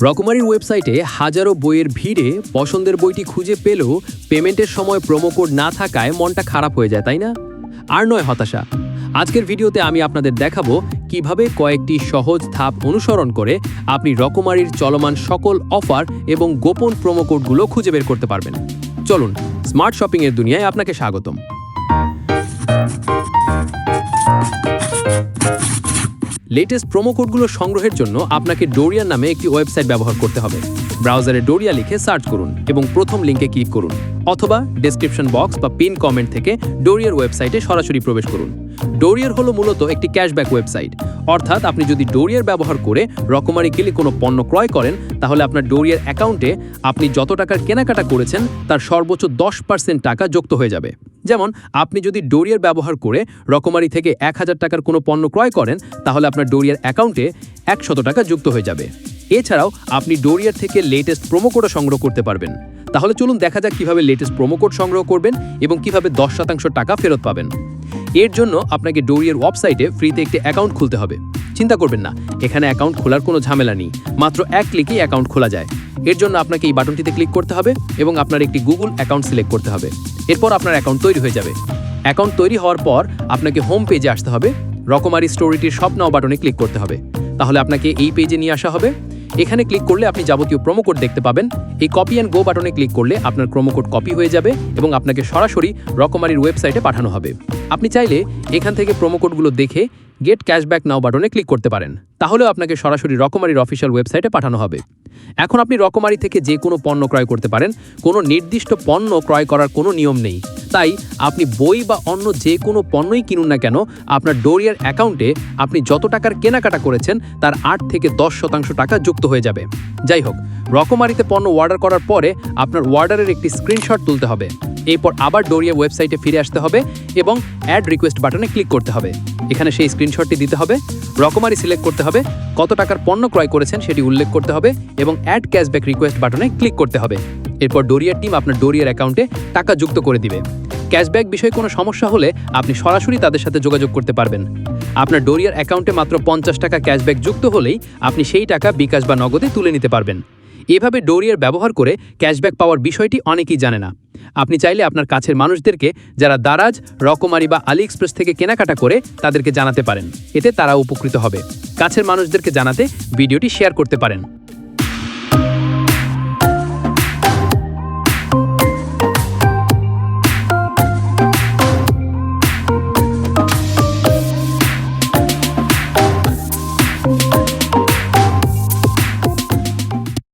রকমারির ওয়েবসাইটে হাজারো বইয়ের ভিড়ে পছন্দের বইটি খুঁজে পেলেও পেমেন্টের সময় প্রোমো কোড না থাকায় মনটা খারাপ হয়ে যায়, তাই না? আর নয়, হতাশা। আজকের ভিডিওতে আমি আপনাদের দেখাবো কীভাবে কয়েকটি সহজ ধাপ অনুসরণ করে আপনি রকমারির চলমান সকল অফার এবং গোপন প্রোমো কোডগুলো খুঁজে বের করতে পারবেন। চলুন, স্মার্ট শপিংয়ের দুনিয়ায় আপনাকে স্বাগতম। লেটেস্ট প্রোমো কোডগুলো সংগ্রহের জন্য আপনাকে ডোরিয়া নামে একটি ওয়েবসাইট ব্যবহার করতে হবে। ব্রাউজারে ডোরিয়া লিখে সার্চ করুন এবং প্রথম লিঙ্কে ক্লিক করুন। অথবা ডেসক্রিপশন বক্স বা পিন কমেন্ট থেকে ডোরিয়ার ওয়েবসাইটে সরাসরি প্রবেশ করুন। ডোরিয়ার হলো মূলত একটি ক্যাশব্যাক ওয়েবসাইট অর্থাৎ আপনি যদি ডোরিয়ার ব্যবহার করে রকমারি কিলে কোনো পণ্য ক্রয় করেন, তাহলে আপনার ডোরিয়ার অ্যাকাউন্টে আপনি যত টাকার কেনাকাটা করেছেন, তার সর্বোচ্চ দশ পার্সেন্ট টাকা যুক্ত হয়ে যাবে। যেমন, আপনি যদি ডোরিয়ার ব্যবহার করে রকমারি থেকে এক হাজার টাকার কোনো পণ্য ক্রয় করেন, তাহলে আপনার ডোরিয়ার অ্যাকাউন্টে একশত টাকা যুক্ত হয়ে যাবে। এছাড়াও আপনি ডোরিয়ার থেকে লেটেস্ট প্রোমো কোডও সংগ্রহ করতে পারবেন। তাহলে চলুন দেখা যাক কীভাবে লেটেস্ট প্রোমো কোড সংগ্রহ করবেন এবং কীভাবে দশ শতাংশ টাকা ফেরত পাবেন। এর জন্য আপনাকে ডোরিয়ার ওয়েবসাইটে ফ্রিতে একটি অ্যাকাউন্ট খুলতে হবে। চিন্তা করবেন না, এখানে অ্যাকাউন্ট খোলার কোনো ঝামেলা নেই, মাত্র এক ক্লিকেই অ্যাকাউন্ট খোলা যায়। এর জন্য আপনাকে এই বাটনটিতে ক্লিক করতে হবে এবং আপনার একটি গুগল অ্যাকাউন্ট সিলেক্ট করতে হবে। এরপর আপনার অ্যাকাউন্ট তৈরি হয়ে যাবে। অ্যাকাউন্ট তৈরি হওয়ার পর আপনাকে হোম পেজে আসতে হবে। রকমারি স্টোরিটির সব বাটনে ক্লিক করতে হবে। তাহলে আপনাকে এই পেজে নিয়ে আসা হবে। এখানে ক্লিক করলে আপনি যাবতীয় প্রোমো কোড দেখতে পাবেন। এই কপি অ্যান্ড গো বাটনে ক্লিক করলে আপনার প্রোমো কোড কপি হয়ে যাবে এবং আপনাকে সরাসরি রকমারির ওয়েবসাইটে পাঠানো হবে। আপনি চাইলে এখান থেকে প্রোমো কোডগুলো দেখে গেট ক্যাশব্যাক নাও বাটনে ক্লিক করতে পারেন। তাহলেও আপনাকে সরাসরি রকমারির অফিসিয়াল ওয়েবসাইটে পাঠানো হবে। এখন আপনি রকমারি থেকে যে কোনো পণ্য ক্রয় করতে পারেন। কোনো নির্দিষ্ট পণ্য ক্রয় করার কোনো নিয়ম নেই। তাই আপনি বই বা অন্য যে কোনো পণ্যই কিনুন না কেন, আপনার ডোরিয়ার অ্যাকাউন্টে আপনি যত টাকার কেনাকাটা করেছেন, তার আট থেকে দশ শতাংশ টাকা যুক্ত হয়ে যাবে। যাই হোক, রকমারিতে পণ্য অর্ডার করার পরে আপনার অর্ডারের একটি স্ক্রিনশট তুলতে হবে। এরপর আবার ডোরিয়া ওয়েবসাইটে ফিরে আসতে হবে এবং অ্যাড রিকোয়েস্ট বাটনে ক্লিক করতে হবে। এখানে সেই স্ক্রিনশটটি দিতে হবে। রকমারি সিলেক্ট করতে হবে। কত টাকার পণ্য ক্রয় করেছেন সেটি উল্লেখ করতে হবে এবং অ্যাড ক্যাশব্যাক রিকোয়েস্ট বাটনে ক্লিক করতে হবে। এরপর ডোরিয়ার টিম আপনার ডোরিয়ার অ্যাকাউন্টে টাকা যুক্ত করে দিবে। ক্যাশব্যাক বিষয়ে কোনো সমস্যা হলে আপনি সরাসরি তাদের সাথে যোগাযোগ করতে পারবেন। আপনার ডোরিয়ার অ্যাকাউন্টে মাত্র পঞ্চাশ টাকা ক্যাশব্যাক যুক্ত হলেই আপনি সেই টাকা বিকাশ বা নগদে তুলে নিতে পারবেন। এভাবে ডোরিয়ার ব্যবহার করে ক্যাশব্যাক পাওয়ার বিষয়টি অনেকেই জানে না। আপনি চাইলে আপনার কাছের মানুষদেরকে, যারা দারাজ, রকমারি বা আলি এক্সপ্রেস থেকে কেনাকাটা করে তাদেরকে জানাতে পারেন। এতে তারা উপকৃত হবে। কাছের মানুষদেরকে জানাতে ভিডিওটি শেয়ার করতে পারেন।